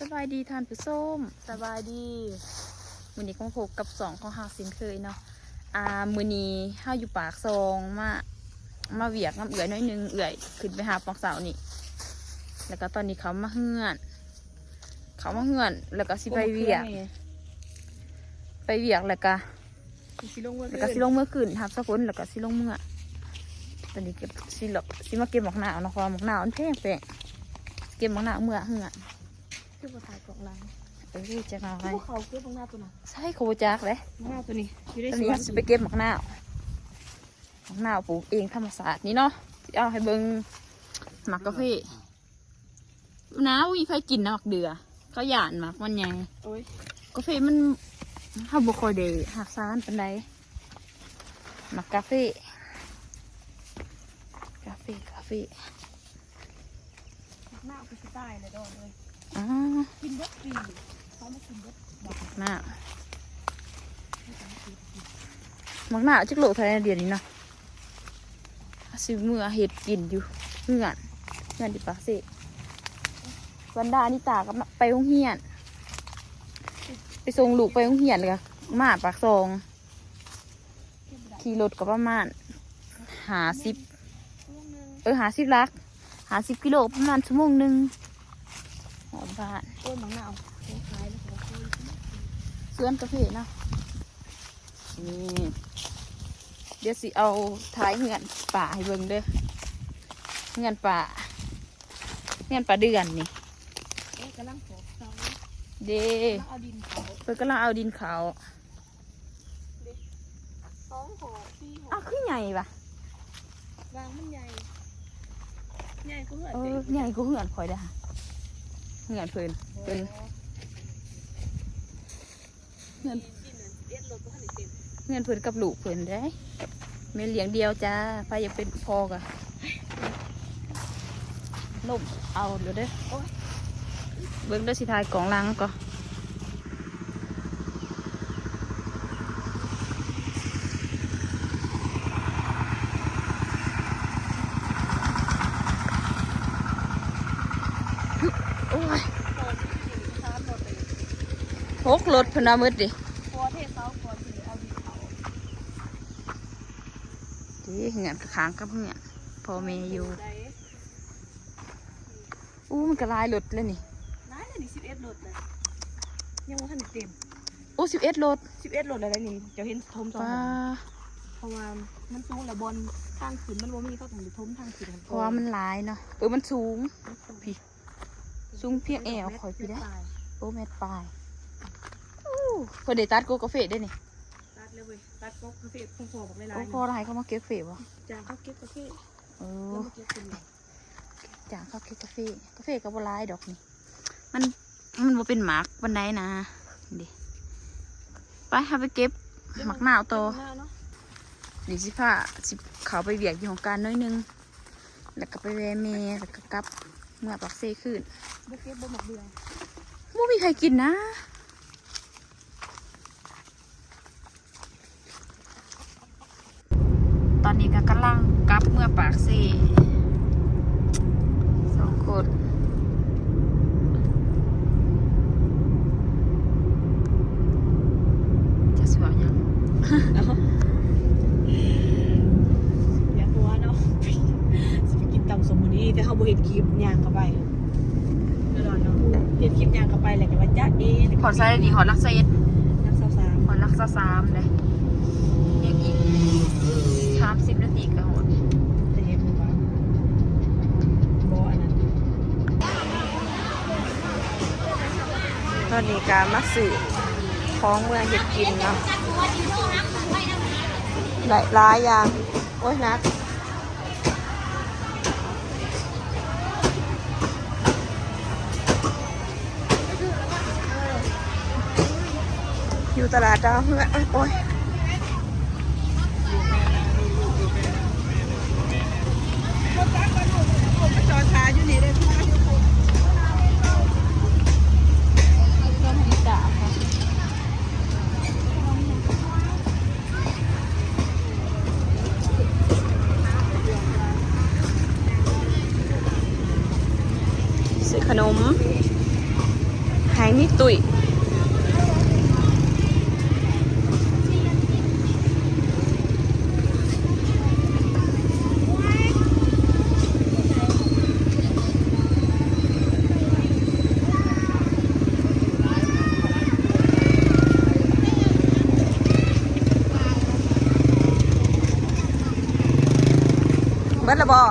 สบายดีท่านผู้ชมสบายดีมือนี้ของพบกับสองของหาสินเคยเนาะอ่ามือนี้ห้าอยู่ปากซองมามาเวียกน้ำเอื่อยหน้อยหนึงเอื่อยขึ้นไปหาปองสาวนี่แล้วก็ตอนนี้เขามาเฮือน เขามาเฮือน แล้วก็สิไปเวียก ไปเวียกแล้วก็สิลงเมื่อแล้วก็สิลงเมื่อคืนทับสักคนแล้วก็สิลงเมื่อตอนนี้เก็บสิหลบสิมาเก็บหมอกหนาวเนาะเพราะว่าหมอกหนาวมันแพงแพงเก็บหมอกหนาวเมื่อเฮือน คือภาษายกล่องลังเอ้ยจะเอาไงพวกเขาเก็บบางหน้าตัวน่ะใช่โคจักเลยบางหน้าตัวนี้อยู่ได้ตอนสนี้วนจะไปเก็บหมอกหนาวหมอกหนาวปลูกเองธรรมศาสตร์นี่เนาะสิเอาให้เบิ่งหมักกาแฟน้าวิใครกินนะหมักเดือเขาหยานหมักมันใหญ่โอ้ยกาแฟมันห้าบุคอยเดหักซานเป็นไรหมักกาแฟกาแฟกาแฟหน้าก็สิตายเลยดอกเลย อ๋อกินเบิดฟรีเขามากินเบิดบอกหน้าหมักหน้าจักโลเท่าไหรเดียวนี้เนาะสิเมื่อเห็ดกินอยู่เงื่อนเงื่อนดิปากเสวันดานิตาก็ไปโรงเรียน ไปส่งลูกไปโรงเรียนเลยค่ะมาปากซองขี่รถก็ประมาณหาสิบเออหาสิบลักหาสิบกิโลประมาณชั่วโมงหนึ่ง หอดบ้านต้นบางหน้าเอาเขาขายแล้วเขาก็คุยสวนกาแฟเนาะนี่เดี๋ยวสิเอาท้ายเหือนป่าให้เบิ่งเด้อเหือนป่าเหือนป่าเดือนนี่เอ๊ะกำลังปอกเสาเด้แล้วเอาดินเขาเพิ่นกำลังเอาดินเขาวสองห่อสี่ห่ออ้าวคือใหญ่ปะวางมันใหญ่ใหญ่ก็เหมือนเอเด็อกใหญ่ก็เหือนคอยได้อ เหือนเพิ่นเป็นเงินเอ็ดรถก็ทันเต็มเหือนเพิ่นกับลูกเพิ่นได้เม่เลี้ยงเดียวจ้าไปอยากเป็นพอกะลมเอาเดี๋ยวเด้อเบิ้งเด้อสิทายกล่องลังก่อนอ้ย พอที่กินชาร์จรถไปเลย พ กรถพนามืดดิพอเทเสาพอที่เอาดินเขาดีเหือนกับค้างกับเหือนพ่อแม่อยู่อู้มันก็ลายรถเลยนี่น้ายเลยนี่สิบเอ็ดรถเลยยังว่าทันเต็มอู้สิบเอ็ดรถสิบเอ็ดรถอะไรนี่เดี๋ยวเห็นทมสองเพราะว่ามันสูงแล้วบอลทางขึ้นมันบ่มีเขาถึงได้ทมทางขึ้นเพราะว่ามันหลายเนาะเออมันสูงพี่สูงเพียงแอวข่อยพี่ได้โอ้แม่นปลาย เพิ่นได้ตัดโกกาแฟได้นี่ตัดเลยเว้ยตัดก๊อกกาแฟพงพอบอกหลาโอ้ยๆพอไรเขามาเก็บเฟบ่จางเขาเก็บกาแฟเอแล้วอมาเก็บเป็นจางเขาเก็บกาแฟกาแฟก็บ่หลายดอกนี่ มันมันบ่เป็นหมากวันใดนะดิไปหาไปเก็บหมักหนาวโตอ หน้าเนาะเดี๋ยวสิพาสิเขาไปเวียกอยู่ของการน้อยหนึง แล้วก็ไปแวะเมแล้วก็กลับเมื่อปักเซขึ้นบ่เก็บบ่หมกเดือยไม่มีใครกินนะ ตอนนี้ก็กำลังกลับ เมื่อปากเซสองคนจะสวยยังอยากหัวเนาะสิไปกินตำสมมุนีแต่เขาบ่เห็นคลิปย่างเข้าไปเดี๋ยวรอเนาะเห็นคลิปย่างเข้าไปแล้วก็ว่าจ๊ะเอ๊ะขอใส่ดีขอรักเซนนักสาวสามขอรักษาสามเลยยังอีกสามสิบ นนี้การมาสื่อของเมืองเห็ดกินเนาะหลายหลายอย่าง โอ้ยนักอยู่ตลาดดาวเพื่อนโอ้ยต้นฮิตาค่ะซื้อขนม หายนี่ตุยเบิดละบอ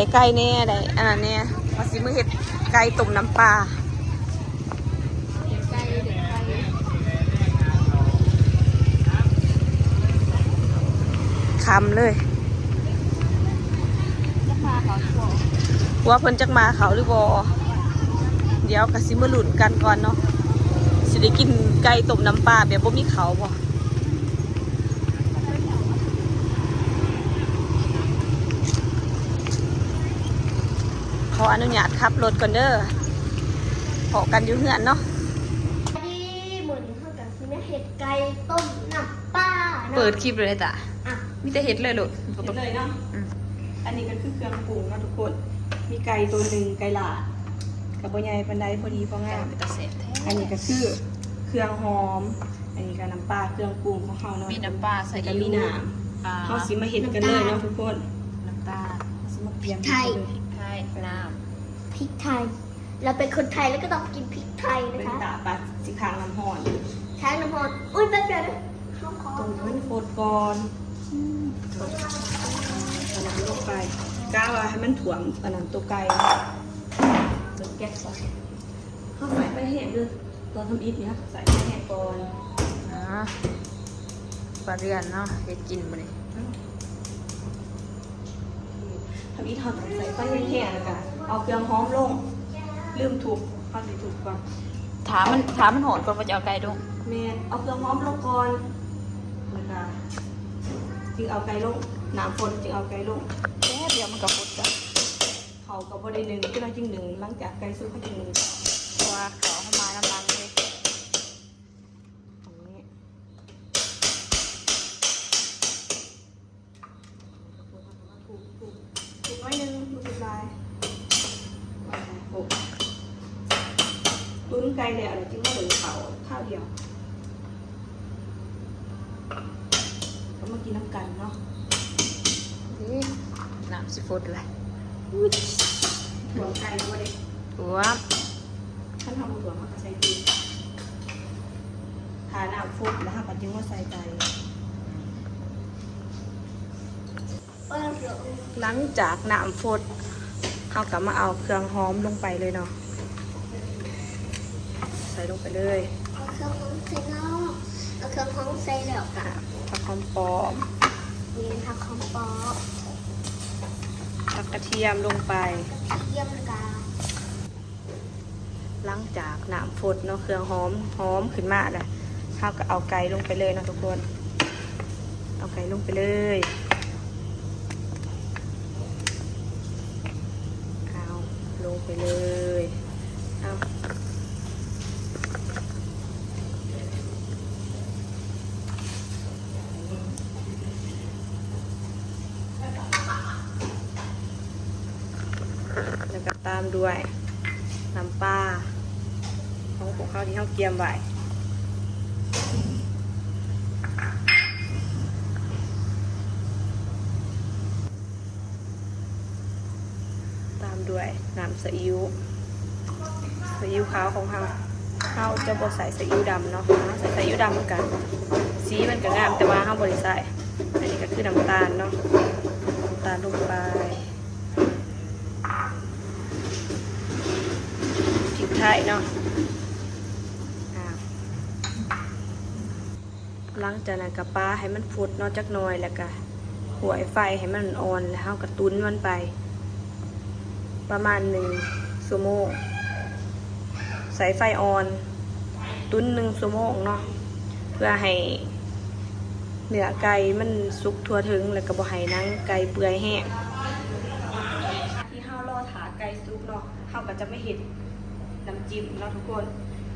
ได้ยังแน่หลายอย่างได้ไก่แน่ได้อันนั้นแน่มาสิมือเห็ดไก่ต้มน้ำปลาคำเลยว่าเพิ่นจักมาเขาหรือบอเดี๋ยวกะสิมาหลุนกันก่อนเนาะสิได้กินไก่ต้มน้ำปลาแบบบ่มีเขาบ่ ออนุญาตขับรถก่อนเด้อพอกันอยู่เฮือนเนาะดีเหมือนข้าวกับซีเมเห็ดไก่ต้มน้ำปลานะเปิดคลิปเลยจ้ะอะมีแต่เห็ดเลยลูกเห็นเลยเนาะอืมอันนี้ก็คือเครื่องปรุงเนาะทุกคน มีไก่ตัวหนึ่งไก่หลาดกับบัวใหญ่ปันไดพอดีพองามเป็นตาเสร็จแท้อันนี้ก็คือเครื่องหอม อันนี้ก็น้ำปลาเครื่องปรุงของเขาเนาะมีน้ำปลาใส่แล้วก็อิ๊มีวน้ปลาำเขาสิมาเห็ดกันเลยเนาะทุกคนน้ำตาลสิมาเตรียมไทย กันเลยไข่น้พริกไทย เราเป็นคนไทยแล้วก็ต้องกินพริกไทยเป็นะนคะตาปัดสิคางน้ำหอนแทงน้ำมันอุ้ยแป๊บเดียวนะข้าวคอตรงนั้นโฟดก่อนใส่น้ำลงไปกล้าว่าให้มันถ่วมอันนั้นตัวไก่ตัวแก๊สก่อนเข้าใส่ไปแห้งด้วยตอนทำอีทเนี่ยใส่ไปแห้งก่อนำอ่าปลาเรือนเนาะเห็ดกินมาเลย ทำอีทอดใส่ไปแห้งๆแล้วกันเอาเครื่องหอมลง ลืมถูกเอาใส่ถูกก่อนถามมันถามมันโหดก่อนว่าจะเอาไก่ดงแมนเอาเครื่องหอมลงก่อนแล้วก็จึงเอาไก่ลงน้ำฝนจึงเอาไก่ลงแค่เดียวมันก็หดจ้ะเขาก็บ่ได้หนึ่งก็ได้จึงหนึ่งหลังจากไก่สุกเขาจึงหนึ่งเพราะว่าเขาเข้ามาน้ำมันเลย อย่างนี้ถูกถูกถูกไว้หนึ่งถูกลายโอ้ ตุ้นไก่แล้วเนี่ยจึงมาเหลือเขาข้าวเดียวก็มากินน้ำกันเนาะนี่น้ำซีฟู้ดเลยถั่วไก่ด้วยหัวท่านทำถั่วมากระใส่ตีทาน้ำฟุบแล้วค่ะปัจจุบันใส่ไก่เออเดี๋ยวหลังจากน้ำฟดเอากลับมาเอาเครื่องหอมลงไปเลยเนาะใส่ลงไปเลยเอาเครื่องของใส่เนาะเอาเครื่องของใส่แล้วกันผักหอมปอมมีผักของปอผักกระเทียมลงไปเยี่ยมกาหลังจากน้ำฟดเนาะเครื่องหอมหอมขึ้นมาเลยเราก็เอาไก่ลงไปเลยเนาะทุกคน เอาไก่ลงไปเลยเอาลงไปเลย เอาแล้วก็ ตามด้วยน้ำปลาของพวกเขาที่เขาเกียมไว้ตามด้วยน้ำซีอิ๊วซีอิ๊วขาวของเราเราจะบดใส่ซีอิ๊วดำเนาะเราใส่ซีอิ๊วดำเหมือนกัน สีมันก็งามแต่ว่าเราวบริใส่อันนี้ก็คือน้ำตาลเนาะน้ำตาลลงไปพริกไทย เนาะอ่าหลังจากนั้นกับปลาให้มันฟุดเนาะจักหน่อยแล้วก็หัวไไฟให้มันอ่อนแล้วเราก็ตุ้นมันไป ประมาณหนึ่งชั่วโมงใส่ไฟอ่อน ตุ้นหนึ่งชั่วโมงเนาะเพื่อให้เนื้อไก่มันสุกทั่วถึงแล้วก็บ่ให้นังไก่เปื่อยแห้งที่ห้าวรอถาไก่สุกเนาะเฮาก็จะไม่เห็น น้ำจิ้มเนาะทุกคน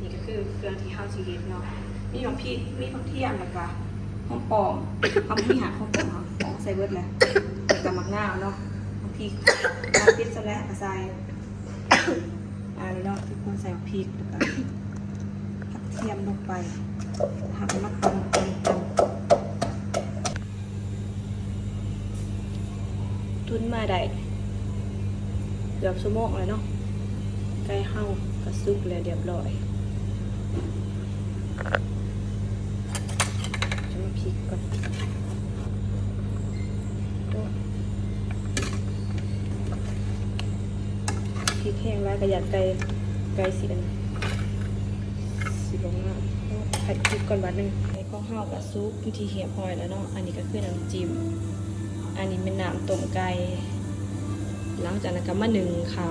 นี่ก็คือเครื่องที่เฮาสิเฮ็ดเนาะ มีผักพริกมีผักเทียมแล้วก็หอมปอมเอามีหาหอมปอมเอาของใส่เบิดแหละแล้วก็มะนาวเนาะมะพริกมาปิดซแล้วก็ใส่อะไรเนาะที่ควรใส่พริกแล้วก็ผักเทียมลงไปหักมาตำตำตำทุนมาได้เกือบชั่วโมงเลยเนาะใกล้เฮา กระซุกแล้วเรียบร้อยจะมาพริกก่อนพริกแห้งแล้วก็อยากไก่ไก่สีอันสีลงมาผัดพริกก่อนบัดหนึ่งไอ้ข้าวห้าวกับซุปที่เหี่ยพอยแล้วเนาะอันนี้ก็คือน้ำจิ้มอันนี้เป็นน้ำต้มไก่หลังจากนั้นก็มาหนึ่งเขา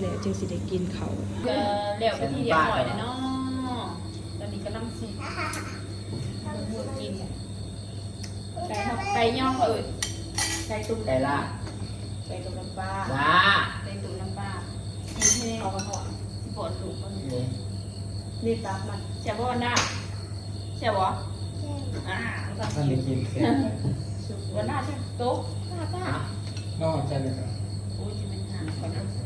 แล้วจึงสิได้กินเขาวก็แล้วไปที่เดียวหน่อยเลยเนาะตอนนี้กำลังสิมือกินไก่ทอดไก่ย่องเอ่ยไก่ตุ้มไก่ล่าไก่ตุ้มน้ำปลาล่าไก่ตุ้มน้ำปลากินให้เอากระเพาะสิปวดลูกคนนี่นี่ตับมันเสียบ่วันหน้าเสียบ่อ่าต้องมันกิได้นกินเสร็จวันหน้าใช่โต๊ะหน้าป้านอกจากนี้โอ้ยจะเป็นหางก่อนนะแ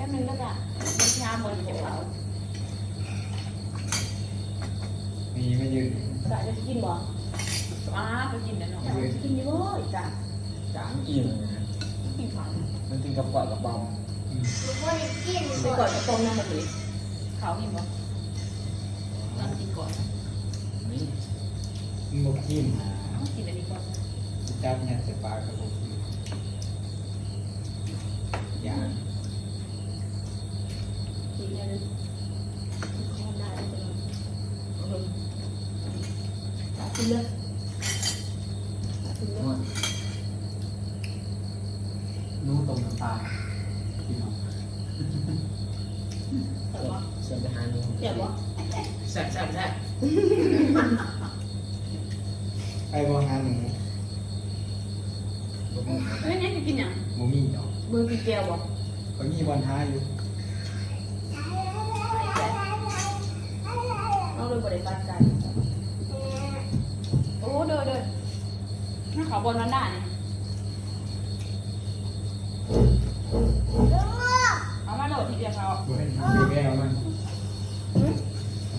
ป๊บนึงแล้วก็เป็นชาหมดจะเผามีไม่ยืนสายจะกินบ่อ้าไปกินแล้วเนาะจะกินอยู่บ่อีจ้ะจางอิ่มกินผักมันกินกับกอดกับปอมทุกคนกินไปก่อนจะต้มน้ำมันเลยเขากินบ่ตอนกินก่อนนี่มันบกินกินอันนี้ก่อนจับเนี่ยใส่ปลากระบอกอย่าง เนี่ยนะข้าวได้แล้วจะลองตัดกินเลยตัดกินเลยนู้ต้มน้ำปลาพี่น้องแต่ว่าเสียงไปหาหนูเจ็บบ่แซ่บแซ่บแซ่บไอ้บอหาหนูบ่มีไม่เนี่ยจะกินยังบ่มีดอกมือกินแก้วบ่ก็มีบอลหาอยู่ เลยบ่ได้ตัดกันโอ้เด้อเด้อถ้าเขาบนวันหน้าเนี่ยเอามาโหลดทีเดียวเขาบ่เห็นมีแก้วมัน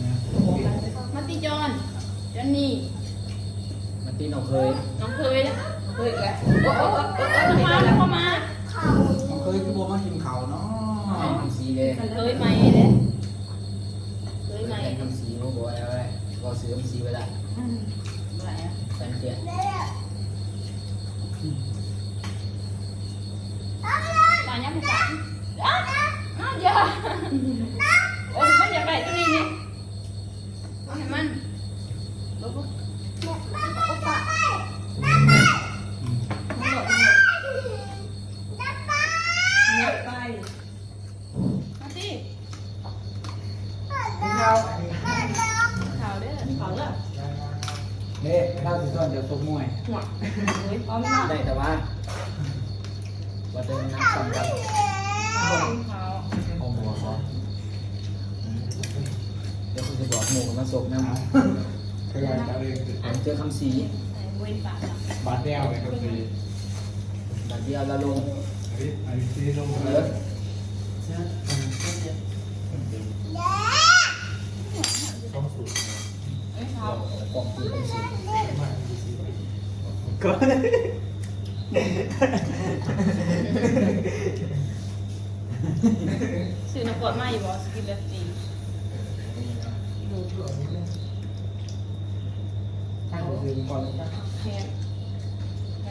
นะมาติจอนจอนนี่มันตีนเอาเคยน้องเคยนะเคยแกโอ้โอ้โอ้โอ้เข้ามาแล้วเข้ามา เขาเอาเคยคือบ่มากินข้าวเนาะทำสีเลยเคยไหมเลยเคยไหม ทำสีโมโหแล้วแหละ ก็ซื้อทำสีไว้ละอืมอะไรอะแฟนเตี้ยตอนนี้มันจับอ้าวอ้าวอย่าโอ้ยมันอยากได้ตัวนี้นี่เอาให้มันลุกลุกมันโหลดมันโหลด เนื้อไป มาสิ ข้าว ข่าวเด้อ เขาละ เน่ข้าวสีส้มเดี๋ยวตกมวย หัวเฮ้ยพร้อมมาก ได้แต่ว่า เดินน้ำซ้ำกันข่าวเอาหัวเขาเดี๋ยวคุณจะบอกหมูกับมาศพนะหมูเครเรียนผมเจอคำสีใส่เล่บาดแนวเลยครับพี่แบบเดียวละลงอันนี้อันนี้ที่ลงเลเลยยต้องสูตรเอ้ยข่าวกล่องคือคำสีมากที่ สุดก็สื่อนักกดมาอยู่บ่สกินแบบจีตั้งคือก่อนแพง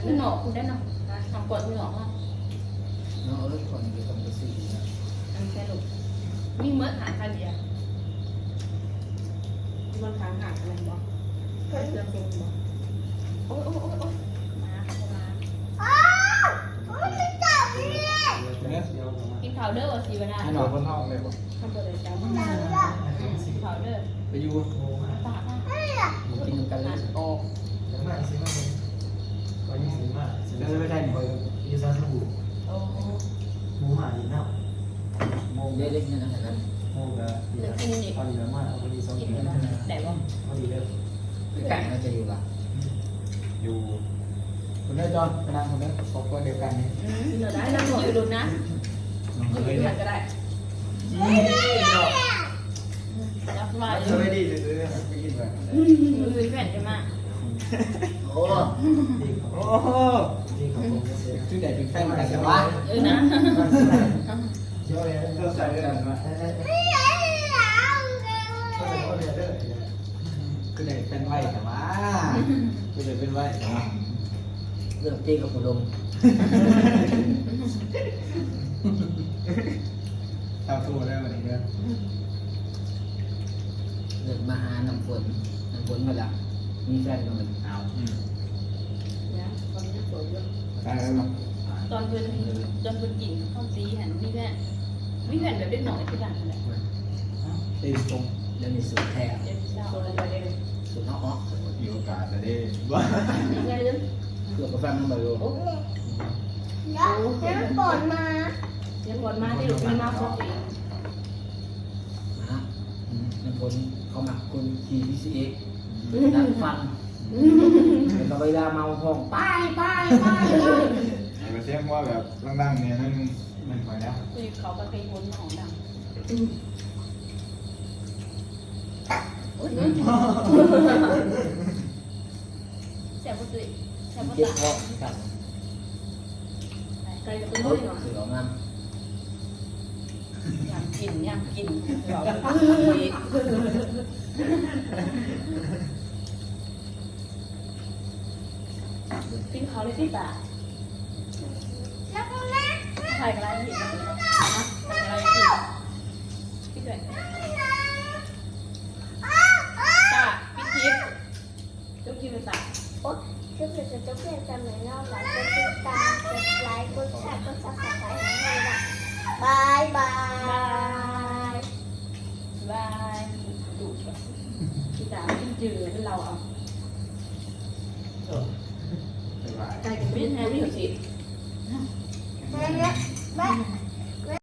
มันหนอกคุณได้เนาะทำกดคุณหนอกอะเนาะเออก่อนเดี๋ยวต้องไปสีนะอันแค่ลูกมีเมื่อหาคาเดียมันค้างหักอะไรบ่เรื่องเป็นบ่โอ้ยโอ้ยโอ้ยโอ้ยมาเข้ามา เนี่ยเดียว ประมาณกินข่าวเด้อสีวนาให้หน่อยบนห้องเลยป่ะทำบ่ได้จ้ากินข่าวเด้อไปอยู่ปากอะกินกันเลยโอ้ยังไม่สิมากเลยก็ยี่สิบมากเดินไม่ได้หน่อยยี่สิบสบู่โอ้โหหมูหมาดีเน่าโมงเล็กๆนี่นะนั้นโม่กะดีแล้วพอดีแล้วมากพอดีสองกินกินกันได้บ่พอดีเลยไก่น่าจะอยู่ละอยู่ได้จอนไปนั่งคนนี้ครอบครัวเดียวกันนี่เดี๋ยวได้นั่งอยู่ดูนะ น้องอยู่เคยดูเนี่ยก็ได้นี่เนาะรับมาสวัสดีซื้อๆไปกินไปมือแผ่นจะมาโอ้โอ้โหดีครับผมชื่อไหนเป็นแฟนกันแต่ว่าเออนะเชื่อเลยเราใส่ด้วยนมาคือไหนเป็นไหวแต่ว่าคือไหนเป็นไหวแต่ว่าเรื่องตีกับผู้ลม ทำสู้ได้วันนี้เนี่ย เรื่องมาหา น้ำฝนน้ำฝนมาแล้วมีแฟนก็มันเอาตายแล้วเนาะตอนเพิ่นตอนเพิ่นกินข้าวซีหันมีแผ่นมีแผ่นแบบเล็กหน่อยที่กันนั่นแหละตีตรงแล้วมีสูตรแท้เดี๋ยวเช้าอะไรเดี๋ยวสูตรอ้อมีโอกาสจะได้บ้ายังไงเด้อเพื่อกาแฟมันมาโลโอ้แล้วน้ำฝนมาเดี๋ยวก่อนมาที่ลูกมีมาพบอีกนะน้ำฝน เขาหมักคนขี่พีซีเอ็กดันฟันแต่เวลาเมาห้องไปไปไปไอ้ประเทศว่าแบบดังๆเนี่ยนั่นมันคอยแล้วคือเขาก็เคยวนของดังแซ่บบ่ตุ้ยแซ่บบ่เจ็บตาท้องกันไก่กับเฮ้ตุ้ยยเนาะถือออกมาอ ยากกินอยากกินเราปิ้งเขาเลยพี่ตาแล้วก็นะถ่ายกันอะไ